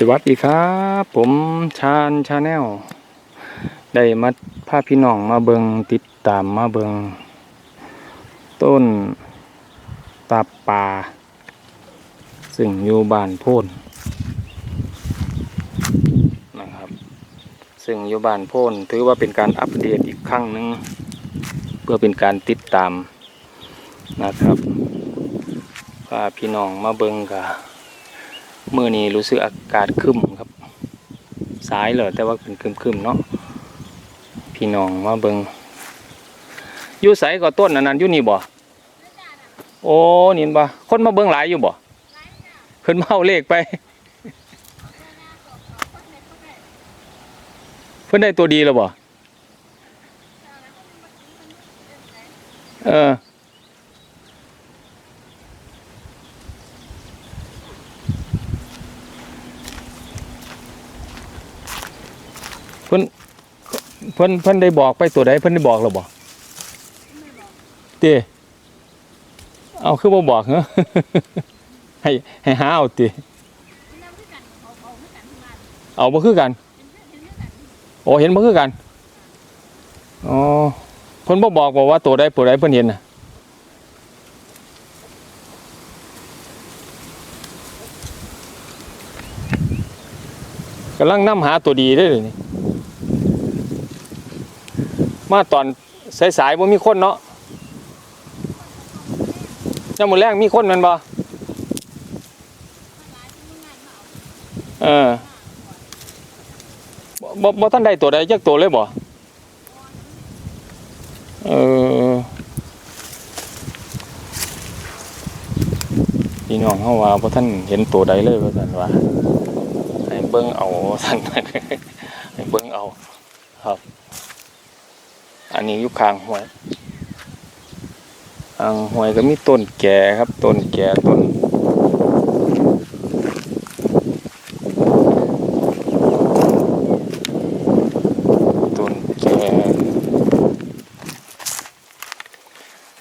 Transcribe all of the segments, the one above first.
สวัสดีครับ ผมชาญชาแนลได้มาพาพี่น้องมาเบิงติดตามมาเบิงต้นตาป่าซึ่งอยู่บ้านโพ่นนะครับ ซึ่งอยู่บ้านโพ่นถือว่าเป็นการอัปเดตอีกครั้งหนึ่งเพื่อเป็นการติดตามนะครับพาพี่น้องมาเบิงกับ มื่อนี้รู้สึกอากาศคึมครับสายเลยแต่ว่าเป็นคึมๆเนาะพี่น้องมาเบิงอยู่ใสก็ต้นอันนั้นอยู่นี่บ่โอ้นี่บ่คนมาเบิงหลายอยู่บ่ขึ้นเอาเลขไป เพิ่นได้ตัวดีแล้วบ่เออ เพิ่นเพิ่นเพิ่นได้บอกไปตัวใดเพิ่นได้บอกหรือบ่เต้เอาคือบ่บอกเหรอให้ให้หาเอาเติเอาบ่คือกันโอ้เห็นบ่คือกันอ๋อเพิ่นบ่บอกบอกว่าตัวใดตัวใดเพิ่นเห็นน่ะกำลังนำหาตัวดีได้เลยนี่ มาตอนสายๆบ่มีคนเนาะยังมื้อแรกมีคนแมันบ่เออบ่บ่บ่ทันได้ตัวใดจักตัวเลยบ่เออพี่น้องเฮาว่าบ่ทันเห็นตัวใดเลยว่าซั่นว่าให้เบิ่งเอาว่าซั่นให้เบิ่งเอาครับ อันนี้อยู่ข้างห้วยข้างห้วยก็มีต้นแก่ครับต้นแก่ต้นต้นแก่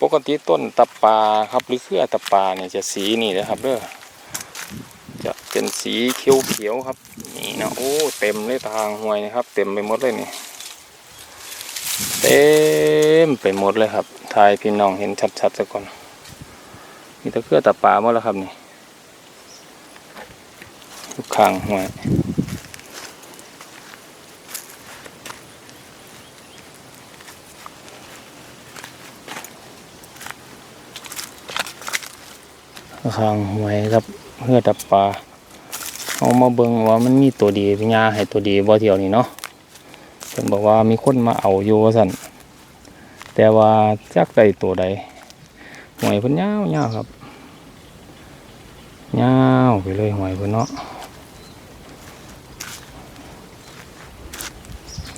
ปกติต้นตะปาครับหรือเครือตะปาเนี่ยจะสีนี่นะครับเด้อจะเป็นสีเขียวๆครับนี่นะโอ้เต็มเลยทางห้วยนะครับ เต็มไปหมดเลยนี่ เต็มไปหมดเลยครับทายพี่น้องเห็นชัดๆสักก่อนมีตะเกียบตะปาหมดแล้วครับนี่ทุกข้างห้วยข้างห้วยครับเพื่อตะปาเอามาเบิ่งว่ามันมีตัวดีพี่ยาให้ตัวดีบ่เที่ยวนี้เนาะ พิ่นบอกว่ามีคนมาเอาอยู่ว่าซั่นแต่ว่าจักได้ตัวใดหวยเพิ่นยาวยาวครับยาวไปเลยหวยเพิ่นเนาะ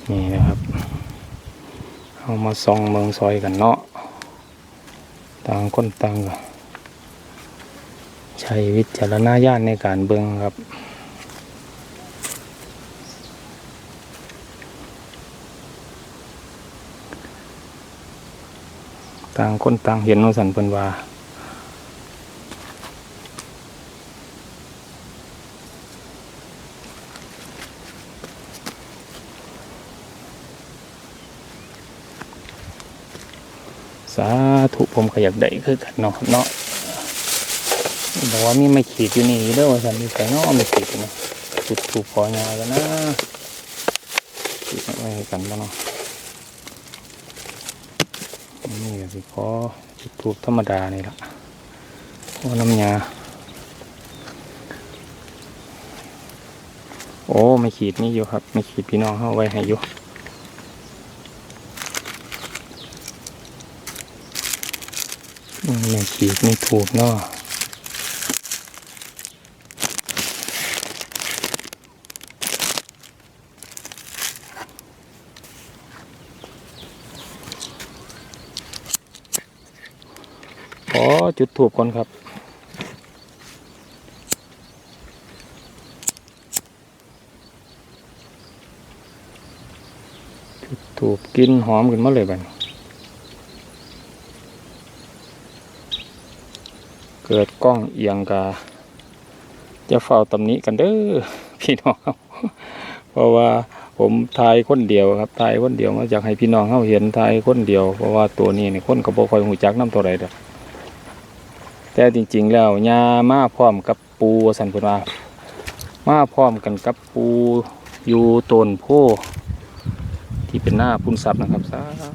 นี่นะครับเอามาส่องเมืองซอยกันเนาะต่างคนต่างก็ใช้วิจารณญาณในการเบิ่งครับ ต่างคนต่างเห็นว่าสันเพิ่นว่าสาธุผมก็อยากได้คือกันเนาะเนาะบอกว่ามีไม่ขีดอยู่นี่เด้อว่าสันมีแต่เนาะไม่ขีดนะจุดถูกขอยากันนะขีดไว้ให้กันบ่เนาะ นี่ก็สิขอจุดทูบธรรมดานี่ละโอ้น้ำยาโอ้ไม่ขีดนี่อยู่ครับ ไม่ขีดพี่น้องเข้าไว้ให้อยู่ไม่ขีดไม่ถูกเนาะขอ จุดถูกก่อนครับ จุดถูกกินหอมขึ้นมาเลยบันเกิดกล้องเอียงกาจะเฝ้าตำหนิกันเด้อพี่น้องเพราะว่าผมทายคนเดียวครับทายคนเดียวมาจากให้พี่น้องเขาเห็นทายคนเดียวเพราะว่าตัวนี้เนี่ยคนก็บ่ค่อยหูจักน้ำตัวใดดอ แต่จริง ๆ แล้วยามาพร้อมกับปูสันเพิ่นว่า มาพร้อมกันกับปูอยู่ต้นโพที่เป็นหน้าพุ่นทรัพย์นะครับสาธุ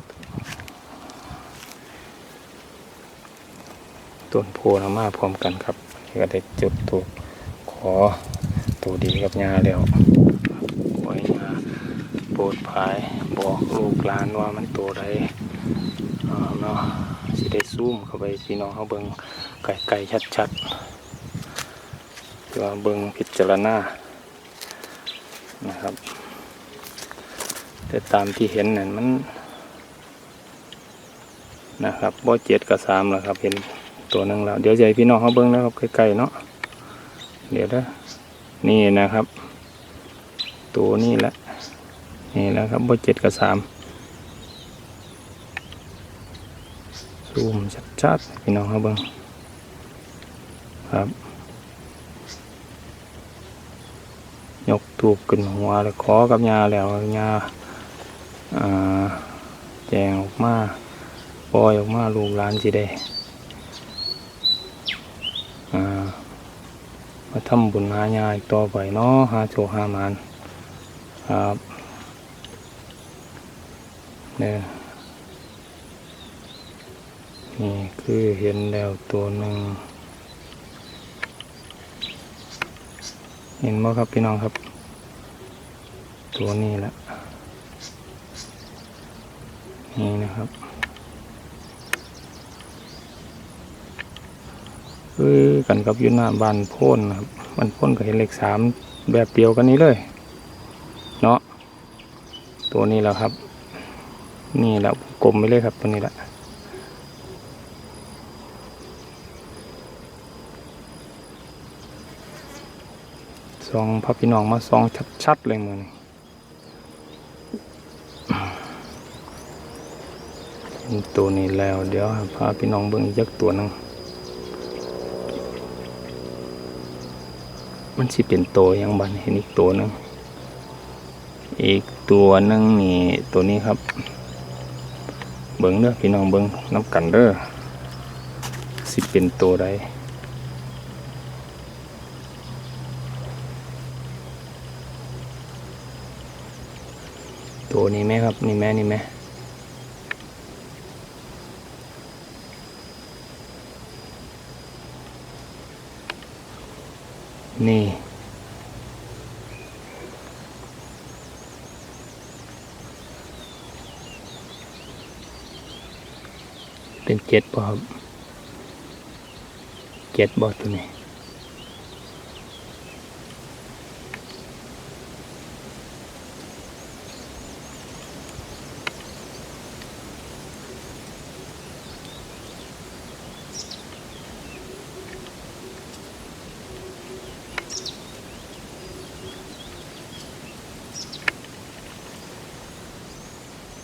ต้นโพนะมาพร้อมกันครับก็ได้จุดถูกขอตัวดีกับยาแล้วขอให้ยาโปรดภายบอกลูกหลานว่ามันตัวใดเอ่อเนาะสิได้ซูมเข้าไปพี่น้องเขาเบิ่ง ไกลๆชัดๆตัวเบิ่งพิจารณานะครับ แต่ตามที่เห็นนั่นมัน นะครับบ่เจ็ดกับสามแล้วครับ เห็นตัวหนึงแล้ว เดี๋ยวให้พี่น้องเขาเบิ้งนะครับใกล้ๆเนาะเดี๋ยวนะนี่นะครับ ตัวนี้แหละนี่แหละครับบ่เจ็ดกับสามซูมชัดๆพี่น้องเขาเบิ้ง ครับ ยกตูบขึ้นหัวแล้วขอกับยาแล้วยาแจงออกมาปล่อยออกมาลูกหลานสิได้มาทำบุญหายาอีกต่อไปเนาะหาโชหามานครับเนี่ยนี่คือเห็นแล้วตัวหนึ่ง เห็นไหมครับพี่น้องครับ ตัวนี้แหละนี่นะครับคือกันกับยุนาบานพ่นนะครับบานพ่นก็เห็นเลขสามแบบเดียวกันนี้เลย เนาะตัวนี้แหละครับ นี่แหละกลมไปเลยครับตัวนี้แหละ ซองพระพี่น้องมาซองชัดๆเลยมือนี้เห็นตัวนี้แล้ว เดี๋ยวให้พาพี่น้องเบิ่งอีกจักตัวนึงมันสิเป็นตัวยังบันเห็นอีกตัวนึงอีกตัวนึงนี่ตัวนี้ครับ เบิ่งเด้อพี่น้องเบิ่งน้ำกันเด้อสิเป็นตัวใด ตัวนี้ไหมครับ นี่แม่นี่แม่นี่ เป็นเจ็ดบ่ครับเจ็ดบ่ตัวนี้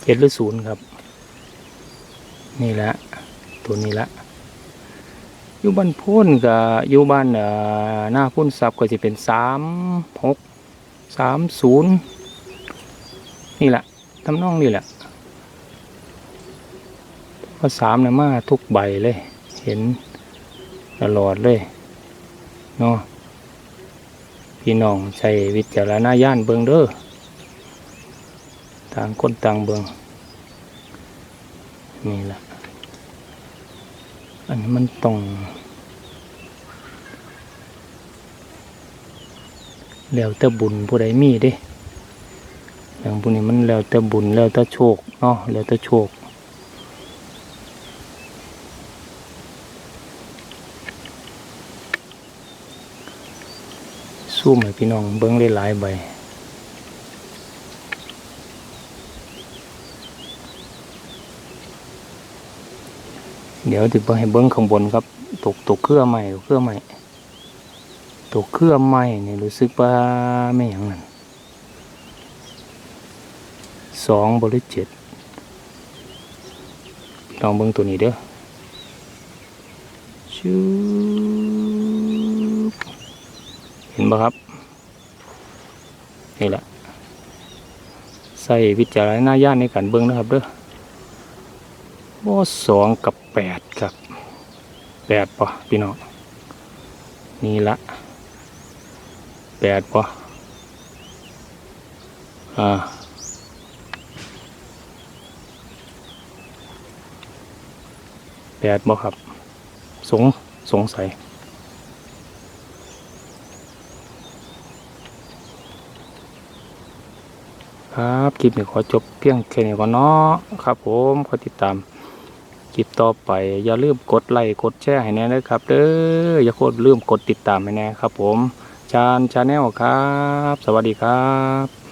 เจ็ดหรือศูนย์ครับ นี่แหละตัวนี้ละอยู่บ้านพุ่นกับอยู่บ้านหน้าพุ่นซับก็จะเป็นสามหกสามศูนย์นี่แหละทำนองนี่แหละเพราะสามเนี่ยมาทุกใบเลย เห็นตลอดเลยเนาะพี่น้องใช้วิจารณญาณเบิงเด้อ ต่างคนต่างเบิงนี่แหละอันนี้มันต้องแล้วแต่บุญผู้ใดมีเด้อย่างพวกนี้มันแล้วแต่บุญแล้วแต่โชคเนาะแล้วแต่โชคสู้ให้พี่น้องเบิ้งได้หลายใบ เดี๋ยวจะไปให้เบิ้งข้างบนครับ ตกตกเครือใหม่ตกเครือใหม่ตกเครือใหม่เนี่ยรู้สึกว่าไม่อย่างนั้นสองบริเจ็ดลองเบิ้งตัวนี้เด้อชูเห็นปะครับนี่แหละใส่วิจารณญาณในการเบิ่งนะครับเด้อโอ้สองกับ แปดครับแปดปะพี่น้องนี่ละแปดปะอ่าแปดบ่ครับ สงสงสัยครับ คลิปนี้ขอจบเพียงแค่นี้ก่อนเนาะครับผมขอติดตาม คลิปต่อไป อย่าลืมกดไลค์กดแชร์ให้แน่นะครับเด้ออย่าโคตรลืมกดติดตามให้แน่ครับ ผมชานชาแนลครับ สวัสดีครับ